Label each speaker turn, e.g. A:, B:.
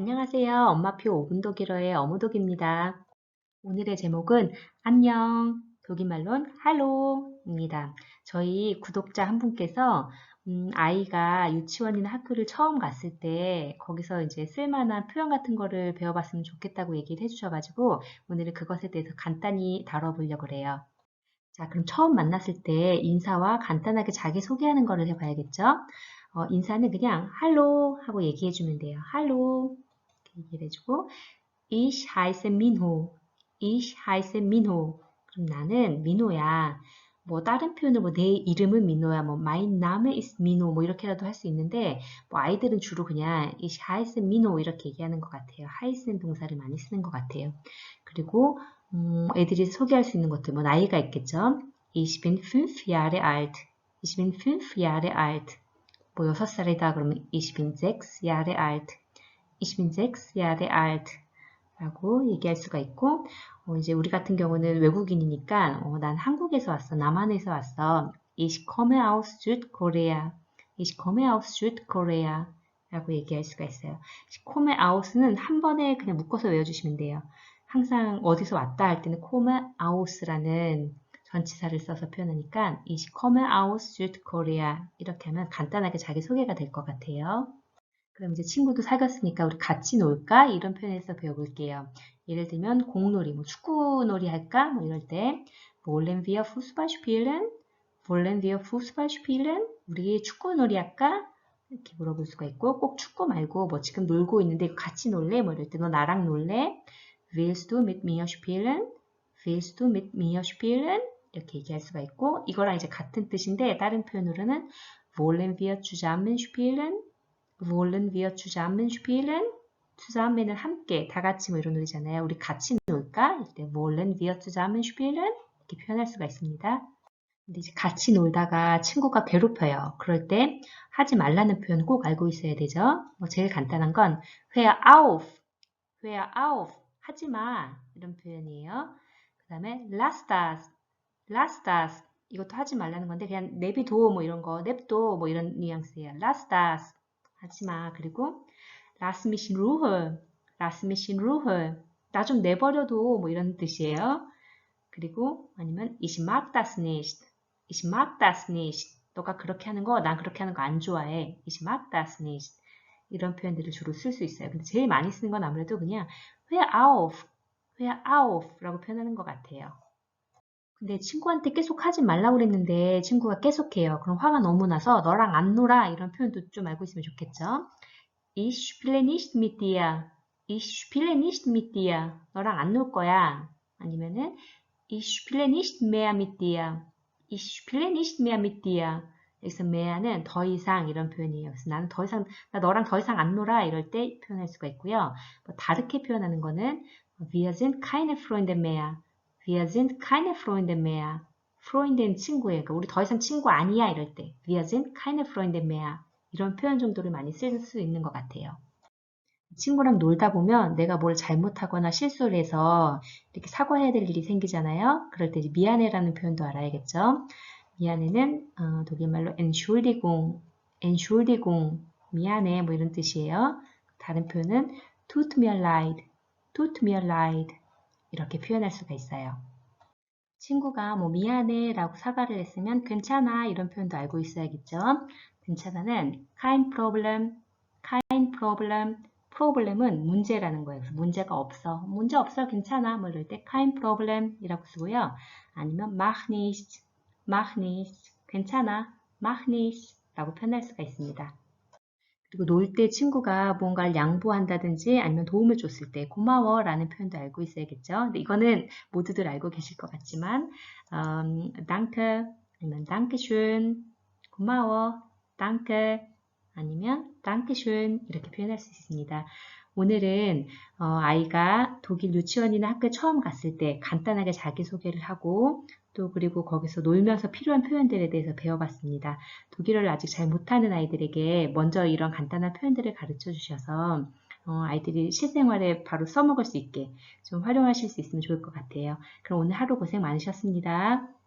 A: 안녕하세요. 엄마표 5분 독일어의 어무독입니다. 오늘의 제목은 안녕, 독일말론 할로입니다. 저희 구독자 한 분께서 음, 아이가 유치원이나 학교를 처음 갔을 때 거기서 이제 쓸만한 표현 같은 거를 배워봤으면 좋겠다고 얘기를 해주셔가지고 오늘은 그것에 대해서 간단히 다뤄보려고 그래요. 자, 그럼 처음 만났을 때 인사와 간단하게 자기소개하는 거를 해봐야겠죠? 어, 인사는 그냥 할로 하고 얘기해주면 돼요. 할로 얘기를 해주고 Ich heiße Minho. Ich heiße Minho. 그럼 나는 민호야. 뭐 다른 표현을 뭐내 이름은 민호야. 뭐 mein Name ist Minho. 뭐 이렇게라도 할 수 있는데 뭐 아이들은 주로 그냥 Ich heiße Minho 이렇게 얘기하는 것 같아요. heiß는 동사를 많이 쓰는 것 같아요. 그리고 음, 애들이 소개할 수 있는 것들 뭐 나이가 있겠죠. Ich bin fünf Jahre alt. Ich bin fünf Jahre alt. 뭐 6살이다 그러면 ich bin sechs Jahre alt. Ich bin sechs Jahre alt. 라고 얘기할 수가 있고 어, 이제 우리 같은 경우는 외국인이니까 어, 난 한국에서 왔어. 남한에서 왔어. Ich komme aus Südkorea. Ich komme aus Südkorea. 라고 얘기할 수가 있어요. komme aus는 한 번에 그냥 묶어서 외워주시면 돼요. 항상 어디서 왔다 할 때는 komme aus라는 전치사를 써서 표현하니까 Ich komme aus Südkorea 이렇게 하면 간단하게 자기소개가 될 것 같아요. 그럼 이제 친구도 사귀었으니까 우리 같이 놀까? 이런 표현에서 배워볼게요. 예를 들면 공놀이, 뭐 축구놀이 할까? 뭐 이럴 때 Wollen wir Fußball spielen? Wollen wir Fußball spielen? 우리 축구놀이 할까? 이렇게 물어볼 수가 있고 꼭 축구 말고 뭐 지금 놀고 있는데 같이 놀래? 뭐 이럴 때 너 나랑 놀래? Willst du mit mir spielen? Willst du mit mir spielen? 이렇게 얘기할 수가 있고 이거랑 이제 같은 뜻인데 다른 표현으로는 Wollen wir zusammen spielen? Wollen wir zusammen spielen? zusammen은 함께, 다 같이 뭐 이런 놀이잖아요. 우리 같이 놀까? 이때 wollen wir zusammen spielen? 이렇게 표현할 수가 있습니다. 근데 이제 같이 놀다가 친구가 괴롭혀요. 그럴 때 하지 말라는 표현 꼭 알고 있어야 되죠. 뭐 제일 간단한 건 hör auf, hör auf, 하지 마 이런 표현이에요. 그 다음에 lass das, lass das 이것도 하지 말라는 건데 그냥 내비둬 뭐 이런 거, 냅둬 뭐 이런 뉘앙스예요. lass das 하지 마. 그리고 lass mich in Ruhe. lass mich in Ruhe. 나 좀 내버려둬. 뭐 이런 뜻이에요. 그리고 아니면 ich mag das nicht. ich mag das nicht. 너가 그렇게 하는 거, 난 그렇게 하는 거 안 좋아해. ich mag das nicht. 이런 표현들을 주로 쓸 수 있어요. 근데 제일 많이 쓰는 건 아무래도 그냥 hör auf, hör auf 라고 표현하는 것 같아요. 근데 친구한테 계속 하지 말라고 그랬는데 친구가 계속해요. 그럼 화가 너무 나서 너랑 안 놀아 이런 표현도 좀 알고 있으면 좋겠죠. Ich spiele nicht mit dir. Ich spiele nicht mit dir. 너랑 안 놀 거야. 아니면은 Ich spiele nicht mehr mit dir. Ich spiele nicht mehr mit dir. 여기서 mehr는 더 이상 이런 표현이에요. 그래서 나는 더 이상 나 너랑 더 이상 안 놀아 이럴 때 표현할 수가 있고요. 뭐 다르게 표현하는 거는 Wir sind keine Freunde mehr. Wir sind keine Freunde mehr. Freund는 친구예요. 그러니까 우리 더 이상 친구 아니야 이럴 때 Wir sind keine Freunde mehr. 이런 표현 정도를 많이 쓸 수 있는 것 같아요. 친구랑 놀다 보면 내가 뭘 잘못하거나 실수를 해서 이렇게 사과해야 될 일이 생기잖아요. 그럴 때 미안해라는 표현도 알아야겠죠. 미안해는 어, 독일말로 Entschuldigung, Entschuldigung, 미안해 뭐 이런 뜻이에요. 다른 표현은 tut mir leid, tut mir leid 이렇게 표현할 수가 있어요. 친구가 뭐 미안해 라고 사과를 했으면 괜찮아 이런 표현도 알고 있어야겠죠. 괜찮아는 kein Problem, kein Problem, problem은 문제라는 거예요. 그래서 문제가 없어. 문제 없어. 괜찮아. 뭐 이럴 때 kein Problem 이라고 쓰고요. 아니면 mach nicht, mach nicht, 괜찮아. mach nicht 라고 표현할 수가 있습니다. 그리고 놀 때 친구가 뭔가를 양보한다든지 아니면 도움을 줬을 때 고마워 라는 표현도 알고 있어야겠죠. 근데 이거는 모두들 알고 계실 것 같지만 음, danke 아니면 dankeschön 고마워 danke 아니면 dankeschön 이렇게 표현할 수 있습니다. 오늘은 어, 아이가 독일 유치원이나 학교에 처음 갔을 때 간단하게 자기소개를 하고 또 그리고 거기서 놀면서 필요한 표현들에 대해서 배워봤습니다. 독일어를 아직 잘 못하는 아이들에게 먼저 이런 간단한 표현들을 가르쳐 주셔서 어, 아이들이 실생활에 바로 써먹을 수 있게 좀 활용하실 수 있으면 좋을 것 같아요. 그럼 오늘 하루 고생 많으셨습니다.